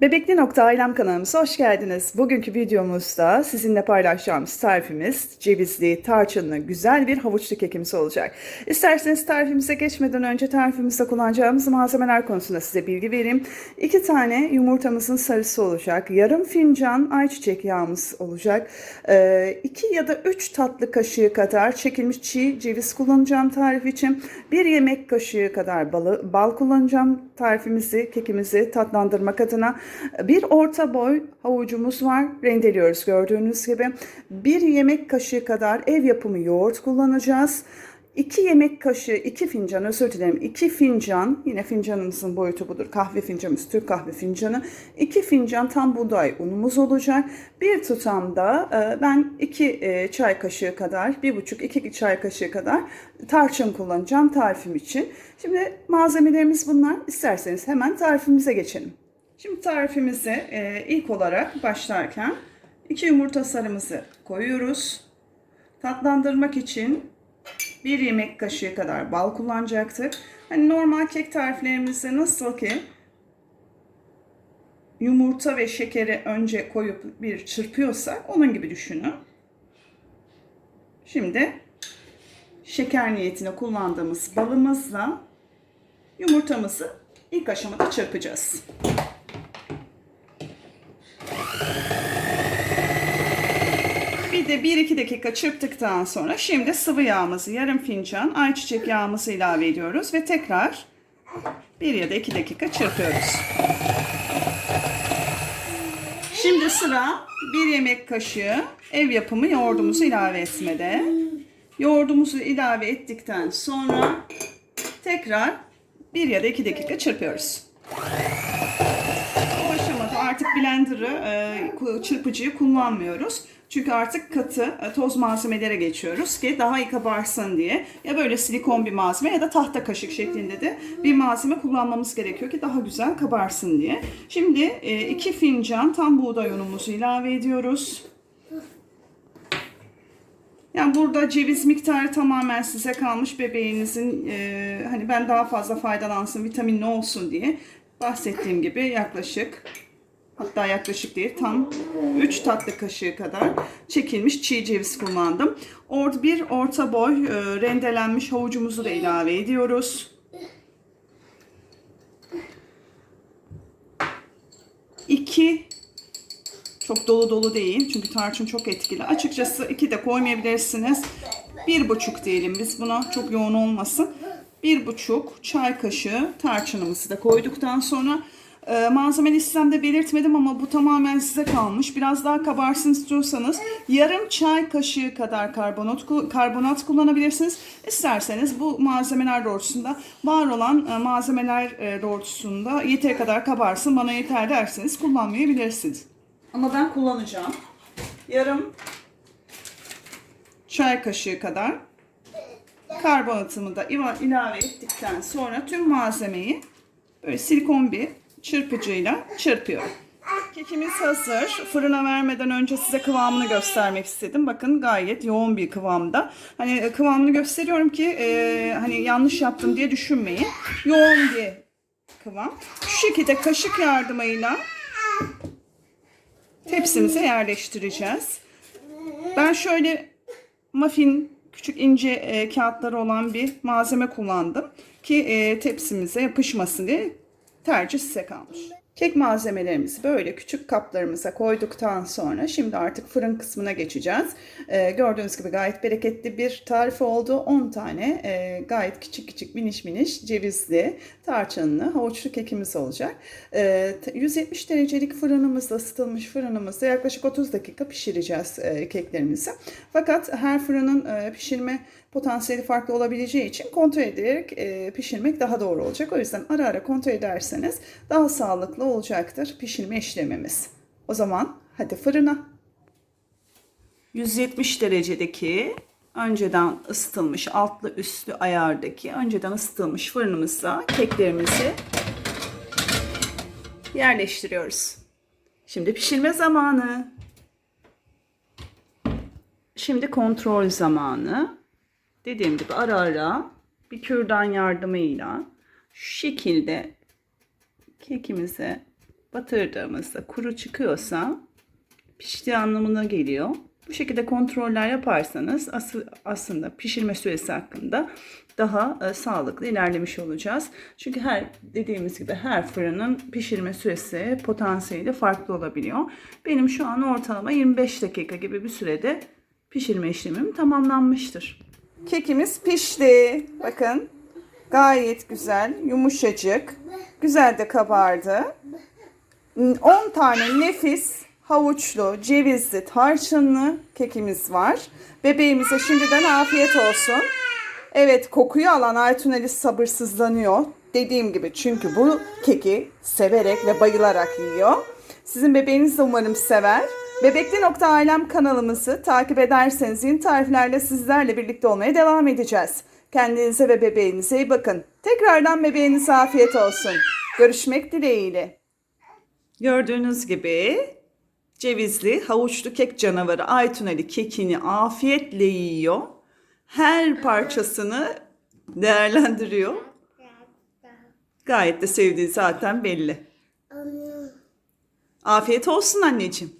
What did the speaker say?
Bebekli Nokta Ailem kanalımıza hoş geldiniz. Bugünkü videomuzda sizinle paylaşacağımız tarifimiz cevizli, tarçınlı, güzel bir havuçlu kekimiz olacak. İsterseniz tarifimize geçmeden önce tarifimizde kullanacağımız malzemeler konusunda size bilgi vereyim. 2 tane yumurtamızın sarısı olacak. Yarım fincan ayçiçek yağımız olacak. 2 ya da 3 tatlı kaşığı kadar çekilmiş çiğ ceviz kullanacağım tarif için. 1 yemek kaşığı kadar balı, bal kullanacağım tarifimizi, kekimizi tatlandırmak adına. Bir orta boy havucumuz var. Rendeliyoruz gördüğünüz gibi. Bir yemek kaşığı kadar ev yapımı yoğurt kullanacağız. 2 yemek kaşığı, 2 fincan özür dilerim 2 fincan yine fincanımızın boyutu budur kahve fincanımız Türk kahve fincanı 2 fincan tam buğday unumuz olacak bir tutamda e, ben 2 çay kaşığı kadar 1,5-2 çay kaşığı kadar tarçın kullanacağım tarifim için şimdi malzemelerimiz bunlar isterseniz hemen tarifimize geçelim şimdi tarifimize e, ilk olarak başlarken 2 yumurta sarımızı koyuyoruz tatlandırmak için bir yemek kaşığı kadar bal kullanacaktık. Hani normal kek tariflerimizde nasıl ki yumurta ve şekeri önce koyup bir çırpıyorsak onun gibi düşünün. Şimdi şeker niyetine kullandığımız balımızla yumurtamızı ilk aşamada çırpacağız. De 1-2 dakika çırptıktan sonra şimdi sıvı yağımızı yarım fincan ayçiçek yağımızı ilave ediyoruz ve tekrar 1 ya da 2 dakika çırpıyoruz. Şimdi sıra 1 yemek kaşığı ev yapımı yoğurdumuzu ilave etmede. Yoğurdumuzu ilave ettikten sonra tekrar 1 ya da 2 dakika çırpıyoruz. Blender'ı, çırpıcıyı kullanmıyoruz. Çünkü artık katı toz malzemelere geçiyoruz ki daha iyi kabarsın diye. Ya böyle silikon bir malzeme ya da tahta kaşık şeklinde de bir malzeme kullanmamız gerekiyor ki daha güzel kabarsın diye. Şimdi 2 fincan tam buğday unumuzu ilave ediyoruz. Yani burada ceviz miktarı tamamen size kalmış bebeğinizin e, hani ben daha fazla faydalansın vitaminli olsun diye bahsettiğim gibi yaklaşık hatta yaklaşık değil tam 3 tatlı kaşığı kadar çekilmiş çiğ ceviz kullandım. Orada bir orta boy e, rendelenmiş havucumuzu da ilave ediyoruz. 2 çok dolu dolu değil çünkü tarçın çok etkili. Açıkçası 2 de koymayabilirsiniz. 1,5 diyelim biz buna çok yoğun olmasın. 1,5 çay kaşığı tarçınımızı da koyduktan sonra e, malzeme listemde belirtmedim ama bu tamamen size kalmış. Biraz daha kabarsın istiyorsanız yarım çay kaşığı kadar karbonat, karbonat kullanabilirsiniz. İsterseniz bu malzemeler doğrultusunda var olan e, malzemeler e, doğrultusunda yeteri kadar kabarsın bana yeter derseniz kullanmayabilirsiniz. Ama ben kullanacağım. Yarım çay kaşığı kadar karbonatımı da ilave ettikten sonra tüm malzemeyi böyle silikon bir çırpıcıyla çırpıyorum. Kekimiz hazır. Fırına vermeden önce size kıvamını göstermek istedim. Bakın gayet yoğun bir kıvamda. Hani kıvamını gösteriyorum ki e, hani yanlış yaptım diye düşünmeyin. Yoğun bir kıvam. Şu şekilde kaşık yardımıyla tepsimize yerleştireceğiz. Ben şöyle muffin küçük ince e, kağıtları olan bir malzeme kullandım ki e, tepsimize yapışmasın diye tercih size kalmış. Kek malzemelerimizi böyle küçük kaplarımıza koyduktan sonra şimdi artık fırın kısmına geçeceğiz. Ee, gördüğünüz gibi gayet bereketli bir tarif oldu. 10 tane e, gayet küçük küçük miniş miniş cevizli, tarçınlı, havuçlu kekimiz olacak. Ee, 170 derecelik fırınımızda, ısıtılmış fırınımızda yaklaşık 30 dakika pişireceğiz e, keklerimizi. Fakat her fırının e, pişirme potansiyeli farklı olabileceği için kontrol ederek e, pişirmek daha doğru olacak. O yüzden ara ara kontrol ederseniz daha sağlıklı olacaktır pişirme işlemimiz. O zaman hadi fırına. 170 derecedeki önceden ısıtılmış altlı üstlü ayardaki önceden ısıtılmış fırınımıza keklerimizi yerleştiriyoruz. Şimdi pişirme zamanı. Şimdi kontrol zamanı. Dediğim gibi ara ara bir kürdan yardımıyla şu şekilde kekimizi batırdığımızda kuru çıkıyorsa piştiği anlamına geliyor. Bu şekilde kontroller yaparsanız aslında pişirme süresi hakkında daha e, sağlıklı ilerlemiş olacağız. Çünkü her dediğimiz gibi her fırının pişirme süresi potansiyeli farklı olabiliyor. Benim şu an ortalama 25 dakika gibi bir sürede pişirme işlemim tamamlanmıştır. Kekimiz pişti. Bakın gayet güzel, yumuşacık. Güzel de kabardı. 10 tane nefis havuçlu, cevizli, tarçınlı kekimiz var. Bebeğimize şimdiden afiyet olsun. Evet kokuyu alan Aytun Ali sabırsızlanıyor. Dediğim gibi çünkü bu keki severek ve bayılarak yiyor. Sizin bebeğiniz de umarım sever. Bebekli Nokta Ailem kanalımızı takip ederseniz yeni tariflerle sizlerle birlikte olmaya devam edeceğiz. Kendinize ve bebeğinize iyi bakın. Tekrardan bebeğinize afiyet olsun. Görüşmek dileğiyle. Gördüğünüz gibi cevizli havuçlu kek canavarı Aytun Ali kekini afiyetle yiyor. Her parçasını değerlendiriyor. Gayet de sevdiği zaten belli. Afiyet olsun anneciğim.